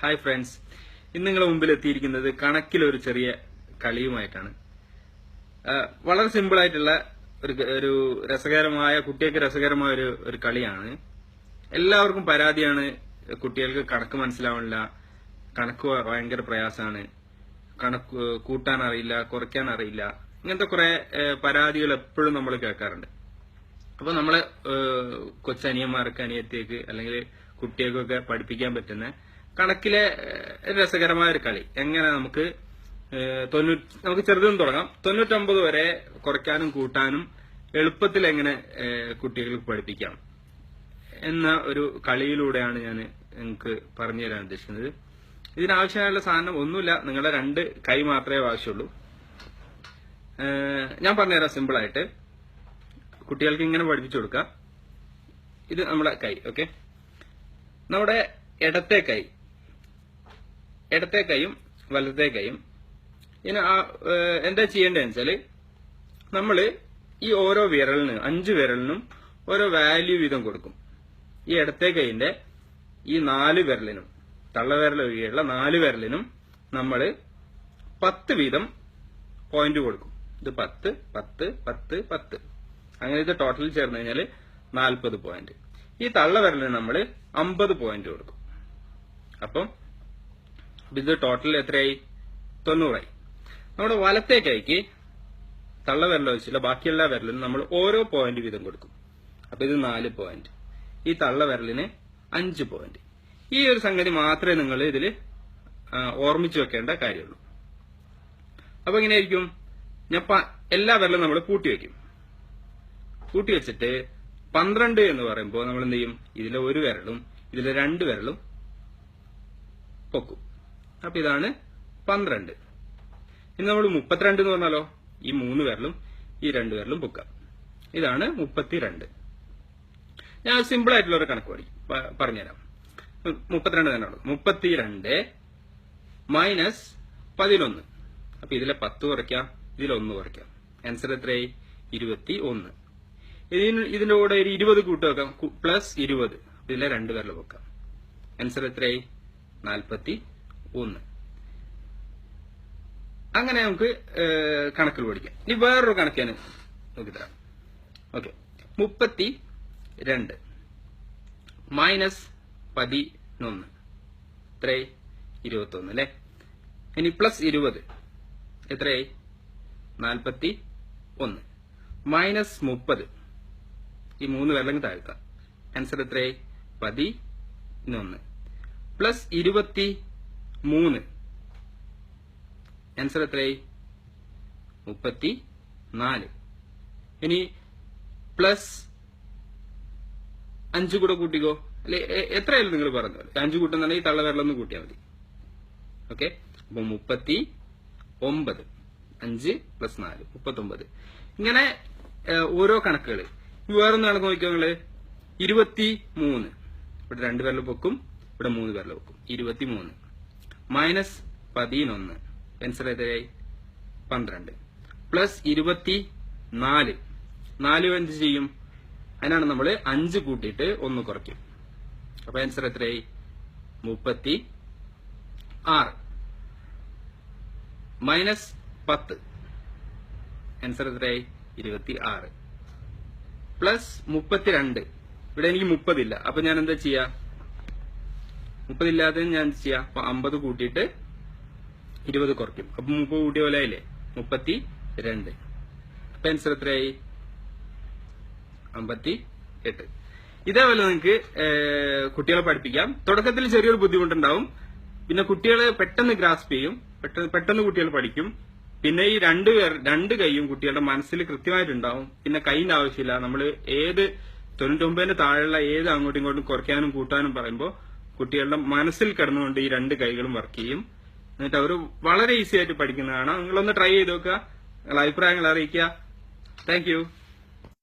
Hi friends ഇന്ന് നിങ്ങളുടെ മുമ്പിൽ എത്തിയിരിക്കുന്നത് കണക്കിലൊരു ചെറിയ കളിയുമായിട്ടാണ്. വളരെ സിമ്പിൾ ആയിട്ടുള്ള ഒരു ഒരു രസകരമായ കുട്ടികൾക്ക് രസകരമായ ഒരു ഒരു കളിയാണ്. എല്ലാവർക്കും പരാതിയാണ് കുട്ടികൾക്ക് കണക്ക് മനസ്സിലാവണില്ല കണക്ക് ഭയങ്കര പ്രയാസമാണ്. കണക്ക് കൂട്ടാൻ അറിയില്ല കുറയ്ക്കാൻ അറിയില്ല. ഇങ്ങനത്തെ കുറെ പരാതികൾ എപ്പോഴും നമ്മൾ കേൾക്കാറുണ്ട്. അപ്പൊ നമ്മൾ കൊച്ചനിയന്മാർക്ക് അനിയത്തിയേക്ക് അല്ലെങ്കിൽ കുട്ടികൾക്കൊക്കെ പഠിപ്പിക്കാൻ പറ്റുന്ന കണക്കിലെ രസകരമായ ഒരു കളി. എങ്ങനെ നമുക്ക് തൊണ്ണൂറ്റി നമുക്ക് ചെറുതും തുടങ്ങാം. തൊണ്ണൂറ്റൊമ്പത് വരെ കുറയ്ക്കാനും കൂട്ടാനും എളുപ്പത്തിൽ എങ്ങനെ കുട്ടികൾക്ക് പഠിപ്പിക്കാം എന്ന ഒരു കളിയിലൂടെയാണ് ഞാൻ നിങ്ങൾക്ക് പറഞ്ഞു തരാൻ ഉദ്ദേശിക്കുന്നത്. ഇതിനാവശ്യമായുള്ള സാധനം ഒന്നുമില്ല. നിങ്ങളുടെ രണ്ട് കൈ മാത്രമേ ആവശ്യമുള്ളൂ. ഞാൻ പറഞ്ഞുതരാം സിമ്പിളായിട്ട്. കുട്ടികൾക്ക് ഇങ്ങനെ പഠിപ്പിച്ചു കൊടുക്കാം. ഇത് നമ്മുടെ കൈ ഓക്കെ? നമ്മുടെ ഇടത്തെ കൈ. ഇടത്തെ കൈയും വലത്തെ കൈയും ഇനി ആ, എന്താ ചെയ്യേണ്ടതെന്ന് വെച്ചാൽ നമ്മൾ ഈ ഓരോ വിരലിന് അഞ്ച് വിരലിനും ഓരോ വാല്യൂ വീതം കൊടുക്കും. ഈ ഇടത്തെ കൈയിന്റെ ഈ നാല് വിരലിനും തള്ളവിരൽ ഒഴികെയുള്ള നാല് വിരലിനും നമ്മൾ പത്ത് വീതം പോയിന്റ് കൊടുക്കും. ഇത് പത്ത് പത്ത് പത്ത് പത്ത്. അങ്ങനെ ഇത് ടോട്ടൽ ചേർന്ന് കഴിഞ്ഞാൽ നാൽപ്പത് പോയിന്റ് ഈ തള്ളവിരലിന് നമ്മൾ അമ്പത് പോയിന്റ് കൊടുക്കും. അപ്പം ഇത് ടോട്ടൽ എത്രയായി? തൊണ്ണൂറായി. നമ്മുടെ വലത്തെ കൈക്ക് തള്ളവിരൽ വെച്ചില്ല ബാക്കിയെല്ലാ വിരലിനും നമ്മൾ ഓരോ പോയിന്റ് വീതം കൊടുക്കും. അപ്പൊ ഇത് നാല് പോയിന്റ് ഈ തള്ള വിരലിന് അഞ്ച് പോയിന്റ് ഈ ഒരു സംഗതി മാത്രമേ നിങ്ങൾ ഇതിൽ ഓർമ്മിച്ചു വെക്കേണ്ട കാര്യമുള്ളൂ. അപ്പൊ എങ്ങനെയായിരിക്കും? ഞാൻ എല്ലാ വിരലും നമ്മൾ കൂട്ടി വെക്കും. കൂട്ടി വെച്ചിട്ട് പന്ത്രണ്ട് എന്ന് പറയുമ്പോൾ നമ്മൾ എന്ത് ചെയ്യും? ഇതിലെ ഒരു വിരലും ഇതിലെ രണ്ട് വിരലും പൊക്കും. അപ്പൊ ഇതാണ് പന്ത്രണ്ട്. ഇനി നമ്മൾ മുപ്പത്തിരണ്ട് എന്ന് പറഞ്ഞാലോ? ഈ മൂന്ന് പേരിലും ഈ രണ്ട് വിരലും പൊക്കാം ഇതാണ് മുപ്പത്തിരണ്ട്. ഞാൻ സിമ്പിൾ ആയിട്ടുള്ള ഒരു കണക്ക് പഠിക്കും പറഞ്ഞുതരാം. മുപ്പത്തിരണ്ട് തന്നെ ഉള്ളൂ. മുപ്പത്തിരണ്ട് മൈനസ് പതിനൊന്ന്. അപ്പൊ ഇതിലെ പത്ത് കുറയ്ക്കാം ഇതിലെ ഒന്ന് കുറയ്ക്കാം. ആൻസർ എത്രയായി? ഇരുപത്തി ഒന്ന് ഇതിന് ഇതിന്റെ കൂടെ ഒരു ഇരുപത് കൂട്ട് വെക്കാം. പ്ലസ് ഇരുപത്. ഇതിലെ രണ്ട് വിരൽ വെക്കാം ആൻസർ എത്രയായി? നാൽപ്പത്തി ഒന്ന്. അങ്ങനെ നമുക്ക് കണക്കുകൾ പഠിക്കാം. ഇനി വേറൊരു കണക്ക് ഞാൻ നോക്കിത്തരാം. ഓക്കെ. മുപ്പത്തി രണ്ട് മൈനസ് പതിനൊന്ന്. എത്രയായി? ഇരുപത്തൊന്ന് അല്ലെ? ഇനി പ്ലസ് ഇരുപത്. എത്രയായി? നാൽപ്പത്തി ഒന്ന് മൈനസ് മുപ്പത്. ഈ മൂന്ന് വെള്ളം താഴ്ത്താം. ആൻസർ എത്രയായി? പതിനൊന്ന്. പ്ലസ് ഇരുപത്തി മൂന്ന്. ആൻസർ എത്രയായി? മുപ്പത്തി നാല് ഇനി പ്ലസ് അഞ്ചു കൂടെ കൂട്ടിക്കോ. അല്ലെ എത്രയായാലും നിങ്ങൾ പറഞ്ഞു അഞ്ചു കൂട്ടുന്നുണ്ടെങ്കിൽ തള്ള വിരലൊന്ന് കൂട്ടിയാൽ മതി. ഓക്കെ അപ്പൊ മുപ്പത്തി ഒമ്പത് അഞ്ച് പ്ലസ് നാല് മുപ്പത്തൊമ്പത്. ഇങ്ങനെ ഓരോ കണക്കുകൾ വേറൊന്ന് കണക്ക് നോക്കിയോ നിങ്ങൾ. ഇരുപത്തി മൂന്ന് ഇവിടെ രണ്ട് പേരിൽ പൊക്കും ഇവിടെ മൂന്ന് പേരിൽ പൊക്കും. ഇരുപത്തി മൂന്ന് മൈനസ് പതിനൊന്ന്. ആൻസർ എത്രയായി? പന്ത്രണ്ട്. പ്ലസ് ഇരുപത്തി നാല് നാല് എന്ത് ചെയ്യും? അതിനാണ് നമ്മൾ അഞ്ച് കൂട്ടിയിട്ട് ഒന്ന് കുറയ്ക്കും. അപ്പൊ ആൻസർ എത്രയായി? മുപ്പത്തി ആറ് മൈനസ് പത്ത്. ആൻസർ എത്രയായി? ഇരുപത്തി ആറ് പ്ലസ് മുപ്പത്തിരണ്ട്. ഇവിടെ എനിക്ക് മുപ്പതില്ല. അപ്പൊ ഞാൻ എന്താ ചെയ്യാ? മുപ്പതില്ലാതെ ഞാൻ എന്ത് ചെയ്യാ? അപ്പൊ അമ്പത് കൂട്ടിയിട്ട് ഇരുപത് കുറയ്ക്കും. അപ്പൊ മുപ്പത് കൂട്ടിയ പോലെ ആയില്ലേ? മുപ്പത്തി രണ്ട് അപ്പൊ ആൻസർ എത്രയായി? അമ്പത്തി എട്ട് ഇതേപോലെ നിങ്ങൾക്ക് കുട്ടികളെ പഠിപ്പിക്കാം. തുടക്കത്തിൽ ചെറിയൊരു ബുദ്ധിമുട്ടുണ്ടാവും. പിന്നെ കുട്ടികളെ പെട്ടെന്ന് ഗ്രാസ്പ് ചെയ്യും. പെട്ടെന്ന് പെട്ടെന്ന് കുട്ടികൾ പഠിക്കും. പിന്നെ ഈ രണ്ട് പേർ രണ്ട് കൈയും കുട്ടികളുടെ മനസ്സിൽ കൃത്യമായിട്ടുണ്ടാവും. പിന്നെ കൈന്റെ ആവശ്യമില്ല. നമ്മൾ ഏത് തൊണ്ണൂറ്റൊമ്പതിന് താഴെയുള്ള ഏത് അങ്ങോട്ടും ഇങ്ങോട്ടും കുറയ്ക്കാനും കൂട്ടാനും പറയുമ്പോൾ കുട്ടികളുടെ മനസ്സിൽ കിടന്നുകൊണ്ട് ഈ രണ്ട് കൈകളും വർക്ക് ചെയ്യും. എന്നിട്ട് അവർ വളരെ ഈസി ആയിട്ട് പഠിക്കുന്നതാണ്. നിങ്ങളൊന്ന് ട്രൈ ചെയ്ത് നോക്കുക. നിങ്ങളുടെ അഭിപ്രായങ്ങൾ അറിയിക്കുക. താങ്ക്